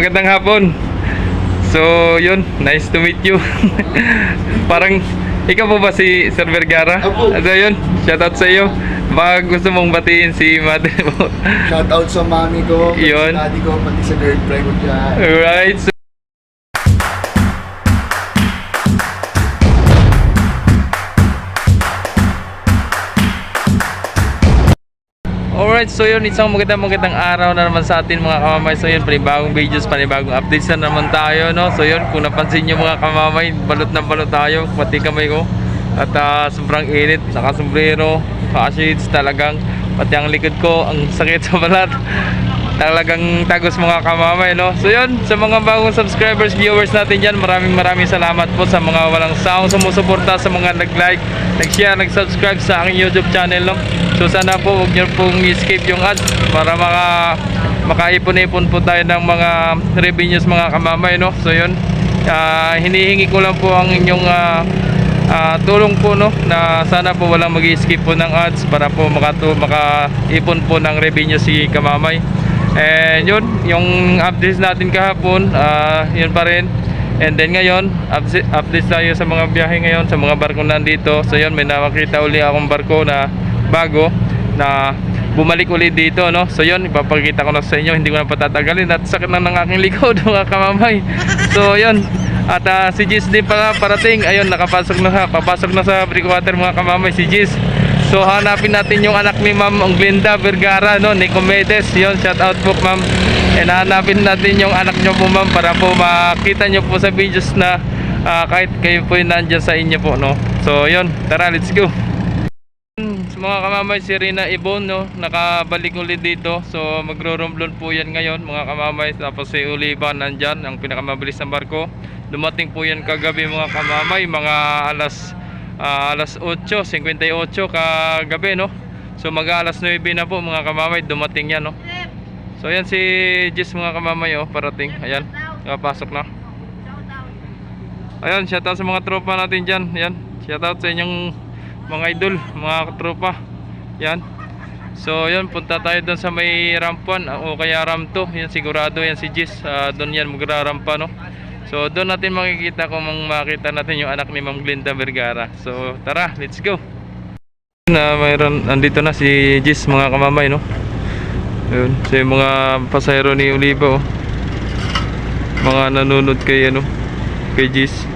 Magandang hapon. So, yun, nice to meet you. Parang, ikaw po ba si Sir Vergara? Opo. So, yun, shoutout sa iyo. Baka gusto mong batiin si mother mo. Shout out sa mami ko, Yun. sa daddy ko, pati sa girlfriend ko dyan. Alright, so, Alright, so yun, isang magandang magandang araw na naman sa atin mga kamamay. So yun, panibagong videos, panibagong updates na naman tayo, no? So yun, kung napansin nyo mga kamamay, balot na balot tayo, pati kamay ko. At ah, sobrang init, nakasombrero, shades talagang, pati ang likod ko, ang sakit sa balat. Talagang tagos mga kamamay, no? So yun, sa mga bagong subscribers, viewers natin dyan, maraming maraming salamat po sa mga walang sawang sumusuporta, sa mga nag-like, nag-share, nag-subscribe sa aking YouTube channel, no? So sana po huwag niyo pong escape yung ads para maka makaipon-ipon po tayo ng mga revenues mga kamamay no. So yun. ah, hinihingi ko lang po ang inyong ah, ah, tulong po no na sana po walang mag-skip po ng ads para po makatu makaipon po ng revenue si kamamay. And yun, yung updates natin kahapon, ah, yun pa rin. And then ngayon, update, updates tayo sa mga biyahe ngayon, sa mga barko nandito. So yun, may nakakita uli akong barko na bago na bumalik uli dito, no? So yun, ipapakita ko na sa inyo, hindi ko na patatagalin at sakit na ng aking likod, mga kamamay. So yun, at ah, si Jis din pala parating, ayun, nakapasok na sa, papasok na sa breakwater mga kamamay, si Jis. So hanapin natin yung anak ni Ma'am Glinda Vergara no, Nicomedes. Yon, shout out po Ma'am. And hanapin natin yung anak nyo po Ma'am para po makita nyo po sa videos na ah, kahit kayo po yung nandyan sa inyo po no. So yon, tara let's go. Mga kamamay si Rina Ibon no, nakabalik ulit dito. So magro-romblon po yan ngayon mga kamamay. Tapos si Oliva nandyan, ang pinakamabilis na barko. Dumating po yan kagabi mga kamamay, mga alas ah, alas 8.58 kagabi no. So mag alas 9 na po mga kamamay, dumating yan no. So yan si Jess mga kamamay oh, parating. Ayan, nakapasok na. Ayan, shoutout sa mga tropa natin dyan. Ayan, shoutout sa inyong mga idol, mga tropa. Yan. So, yun, punta tayo doon sa may rampan o kaya ramto. Yan, sigurado yan si Jis. Ah, doon yan magrarampa, no? So, doon natin makikita kung makita natin yung anak ni Ma'am Glinda Vergara. So, tara, let's go. Na mayroon andito na si Jis mga kamamay, no? Ayun, so yung mga pasahero ni Oliva, oh. Mga nanonood kay ano, kay Jis.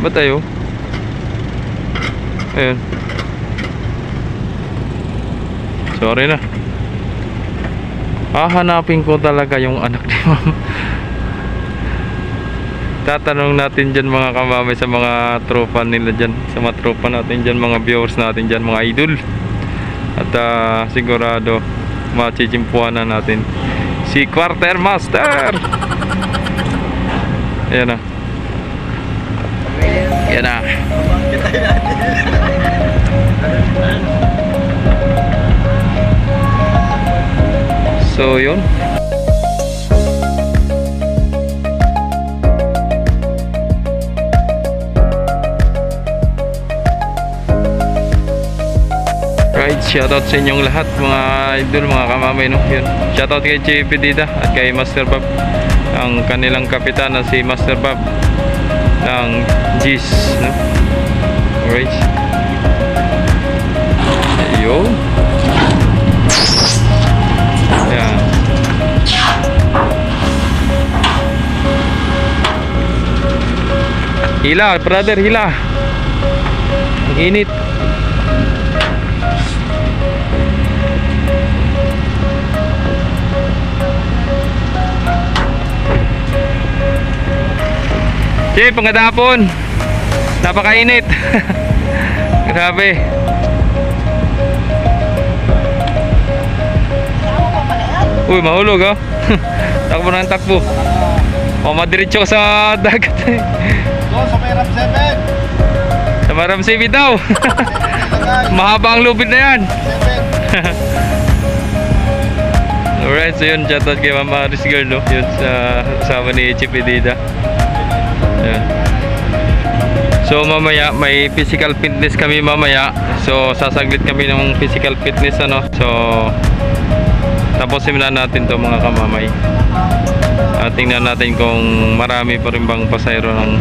Ba tayo? Ayun. Sorry na. Hahanapin ko talaga yung anak ni ma'am. Tatanong natin dyan mga kamamay sa mga tropa nila dyan. Sa mga tropa natin dyan, mga viewers natin dyan, mga idol. At ah, sigurado, machichimpuan na natin. Si Quartermaster! Ayan na. Ayan na. So, yun. Right, shoutout sa inyong lahat mga idol, mga kamamay no. Yun. Shoutout kay JP Dida at kay Master Bob ang kanilang kapitan na si Master Bob ng G's no. Alright. Ayun. Yan. Hila, brother, hila. Ang init. Okay, panggadapon. Napakainit. Grabe. Uy, mahulog oh. takbo ng takbo. O, madiretso ka sa dagat. Doon sa may Ram 7. sa Maram City daw. Mahaba ang lubid na yan. 7. Alright, so yun, shoutout kay Mama Aris Girl, no? Yun, sa kasama ni Chief Edida. Yan. So mamaya may physical fitness kami mamaya. So sasaglit kami ng physical fitness ano. So Tapusin na natin to mga kamamay. At tingnan natin kung marami pa rin bang pasayro ng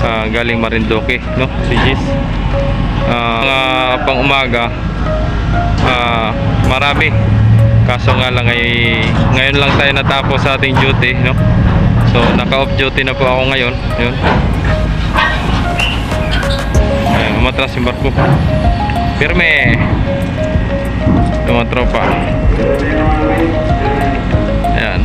ah, galing Marinduque, no? Si Gis. Ah, mga pang umaga, ah, marami. Kaso nga lang ay ngayon lang tayo natapos sa ating duty, no? So, naka-off duty na po ako ngayon. Yun. Ayan, umatras yung barko. Ito mga tropa. Ayan.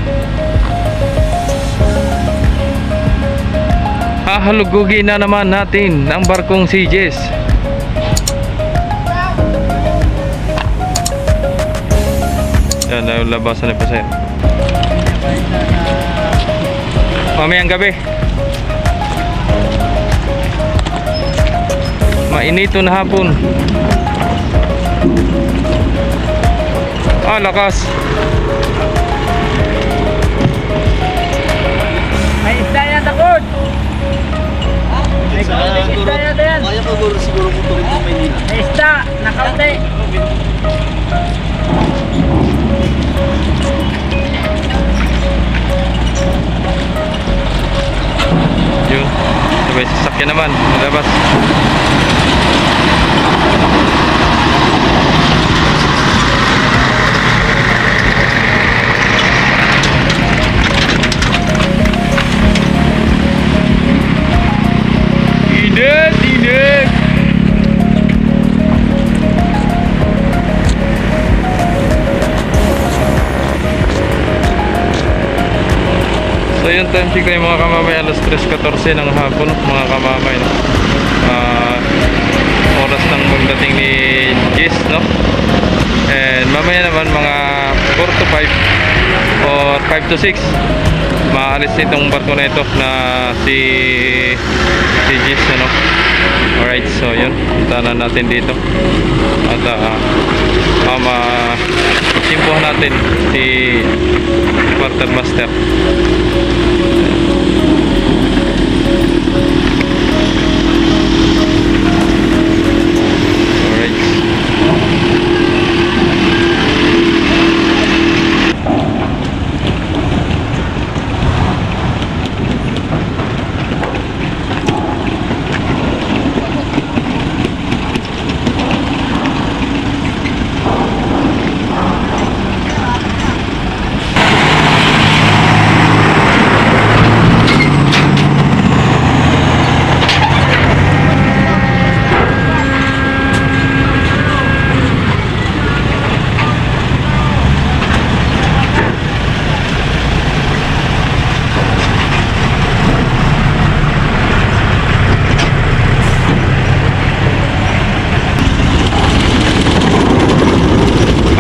Hahalugugin na naman natin ang barkong si Jess. Yan na yung labasan ni Pasay. Mamayang gabi. Mainito na hapon. Ah, lakas. May isda yan, takot! May isda yan, yan. Kaya pa siguro siguro mo tuloy ng Maynila. May isda, nakaunti. Yun. Sabay sasakyan naman. Malabas. Time check tayo mga kamamay alas 3.14 ng hapon mga kamamay no? Ah, oras ng pagdating ni Jis no? And mamaya naman mga 4 to 5 or 5 to 6 maalis itong barko na ito na si si Jis ano? Alright so yun punta na natin dito at uh, mama simpuhan natin si quartermaster Alright.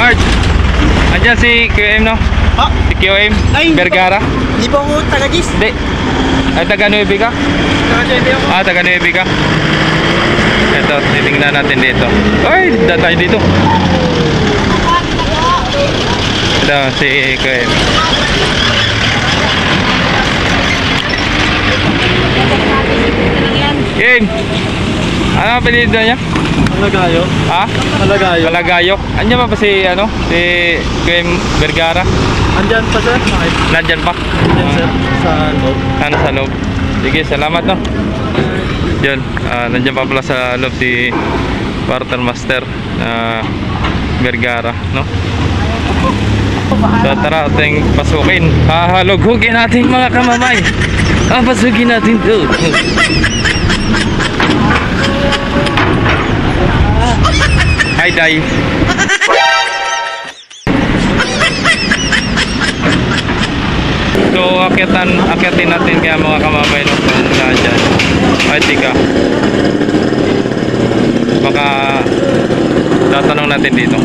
Art! Andyan si QM no? Ha? Si QM? Ay, hindi Vergara? Di ba ako taga-gis? Hindi. Ay, taga Nueve ka? Taga-jebe ako. Ah, taga Nueve ka? Ito, titingnan natin dito. Ay, da tayo dito. Ito, si QM. QM! Ano ang apelido niya? Nalagayo. Ha? Nalagayo. Malagayok. Andiyan pa ba si, ano, si QM Vergara? Andyan pa sir. Okay. Nandyan pa? Andyan sir. Sa loob. Ano sa loob? Sige, salamat no. Yun, ah, nandiyan pa pala sa loob si quartermaster na Vergara, no? So tara, ating pasukin. Hahalughugin natin mga kamamay. Ah, pasukin natin to. Hi, Day. So, akyatan, akyatin natin kaya mga kamamay no, kung nandyan. Ay, tika. Baka tatanong natin dito.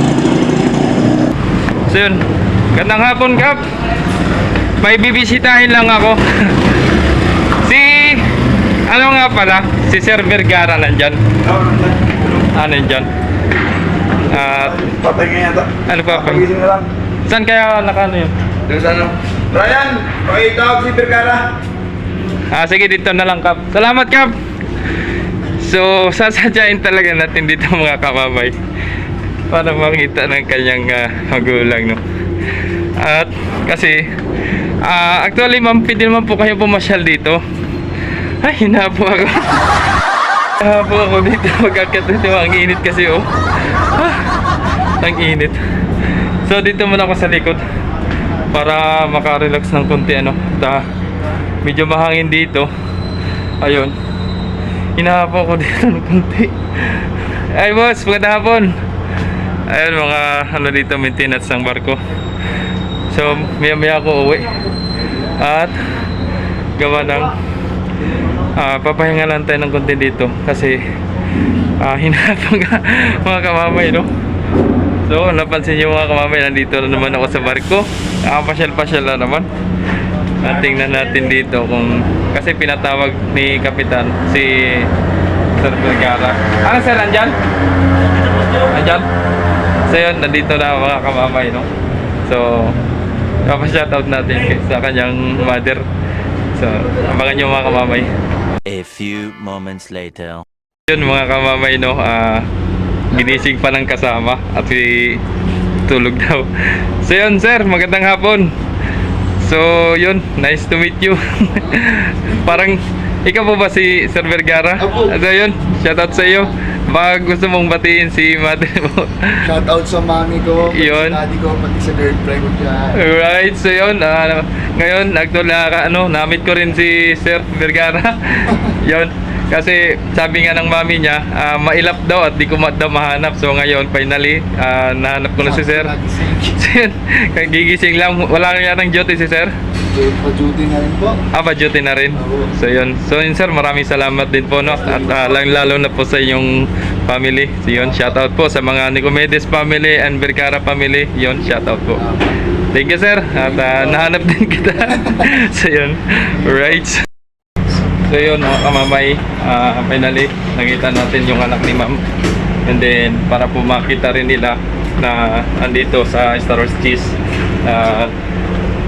So yun, gandang hapon Kap. May bibisitahin lang ako. si, ano nga pala, si Sir Vergara nandyan. Ah, nandyan. At, Patay nga yata. ano pa pa? Pagising na lang. Saan kaya nakano yun? Doon sa ano? Brian! Pakitawag si Vergara. Ah, sige, dito na lang, Kap. Salamat, Kap! So, sasadyain talaga natin dito mga kamamay para makita ng kanyang ah, magulang, no? At kasi, ah, actually ma'am, pwede naman po kayo pumasyal dito. Ay, hina po ako. Hina po ako dito magkakat dito. Ang init kasi oh. Ang init. So dito muna ako sa likod para makarelax ng konti ano. Ta, medyo mahangin dito. Ayun. Hinahapon ko dito ng konti. Ay boss, magandang hapon. Ayun mga ano dito maintenance ng barko. So maya maya ako uwi. At gawa ng ah papahinga lang tayo ng konti dito kasi ah hinahapon nga mga kamamay no. So napansin niyo mga kamamay nandito na naman ako sa barko. Ah pasyal-pasyal na naman. At tingnan natin dito kung kasi pinatawag ni kapitan si Sir Vergara. Ano sir, andyan? Andyan? So yun, nandito na mga kamamay, no? So, papashoutout natin sa kanyang mother. So, abangan nyo mga kamamay. A few moments later. Yun mga kamamay, no? ah ginising pa ng kasama at si tulog daw. So yun, sir, magandang hapon. So, yun, nice to meet you. Parang, ikaw po ba si Sir Vergara? Apo. So yun, shoutout sa iyo. Baka gusto mong batiin si mother mo. Shout out sa mami ko, pati Yun. sa daddy ko, pati sa girlfriend ko dyan. Alright, so yun, ah, ngayon, actually, nakaka- ano, namit ko rin si Sir Vergara. yun, kasi sabi nga ng mami niya, ah, mailap daw at di ko ma- daw mahanap. So ngayon, finally, ah, nahanap ko na si Sir. Gigising lang, wala nga ng duty si Sir. Pa-duty na rin po. Ah, ba duty na rin. So yun, so yun Sir, maraming salamat din po, no? At ah, lang- lalo na po sa inyong family. So yun, shout out po sa mga Nicomedes family and Vergara family. Yun, shout out po. Thank you, sir. At ah, nahanap din kita. so, yun. Right. So, yun, mga kamamay. ah, finally, nakita natin yung anak ni ma'am. And then, para po makita rin nila na andito sa Star Wars Cheese. ah,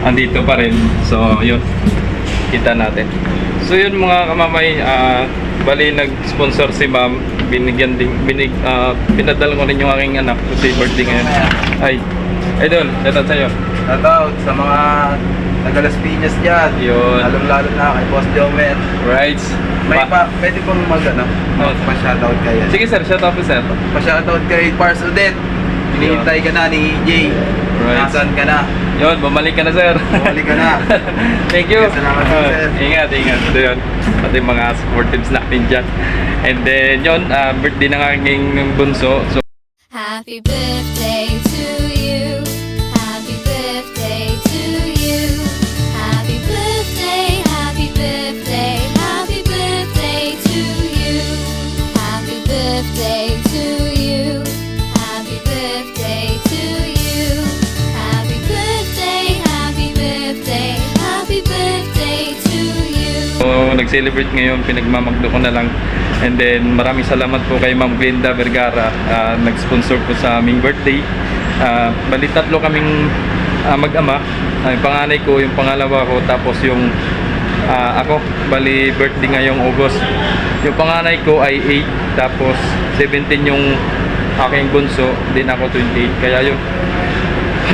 andito pa rin. So, yun. Kita natin. So, yun mga kamamay. ah, bali, nag-sponsor si ma'am. Binigyan din, binig, ah, pinadala ko rin yung aking anak kasi birthday ngayon. Ay, idol, dapat sa'yo. Shoutout sa mga taga Las Piñas dyan. Yun. Lalong-lalo na kay Boss Jomer. Right. May Pa- pa, pwede pong mag, ano, Oh. pa-shoutout kayo. Sige sir, shout out po sir. Pa-shoutout kay Pars Udet. Hinihintay ka na ni Jay. Right. Nasaan ka na? Yun, bumalik ka na sir. Bumalik ka na. Thank you. Salamat po, sir. ingat, ingat. So yun, pati mga supportives natin dyan. And then yun, ah, birthday ng aking bunso. So Happy birthday to you. So, nag-celebrate ngayon, pinagmamagdo ko na lang. And then, maraming salamat po kay Ma'am Glenda Vergara, ah, nag-sponsor po sa aming birthday. Ah, bali tatlo kaming ah, mag-ama. Ah, yung panganay ko, yung pangalawa ko, tapos yung ah, ako, bali birthday ngayong August. Yung panganay ko ay 8, tapos 17 yung aking bunso, din ako 28. Kaya yun,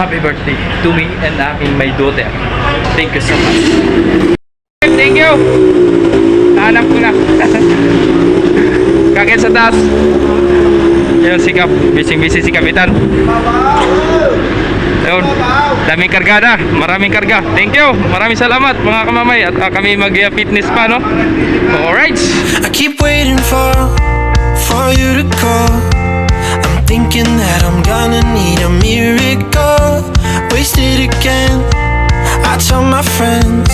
happy birthday to me and aking my daughter. Thank you so much. Thank you! Hanap ko na. Kakit sa taas. Ayun, si Kap. Busy-busy si Kapitan. Ayun. Daming kargada. Maraming karga. Thank you. Maraming salamat mga kamamay. At ah, kami mag-fitness pa, no? Alright. I keep waiting for for you to call. I'm thinking that I'm gonna need a miracle. Wasted again. I tell my friends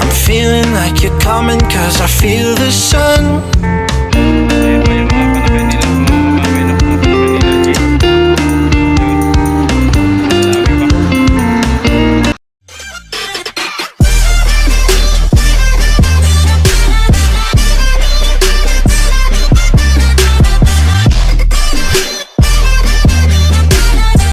I'm feeling like you're coming cause I feel the sun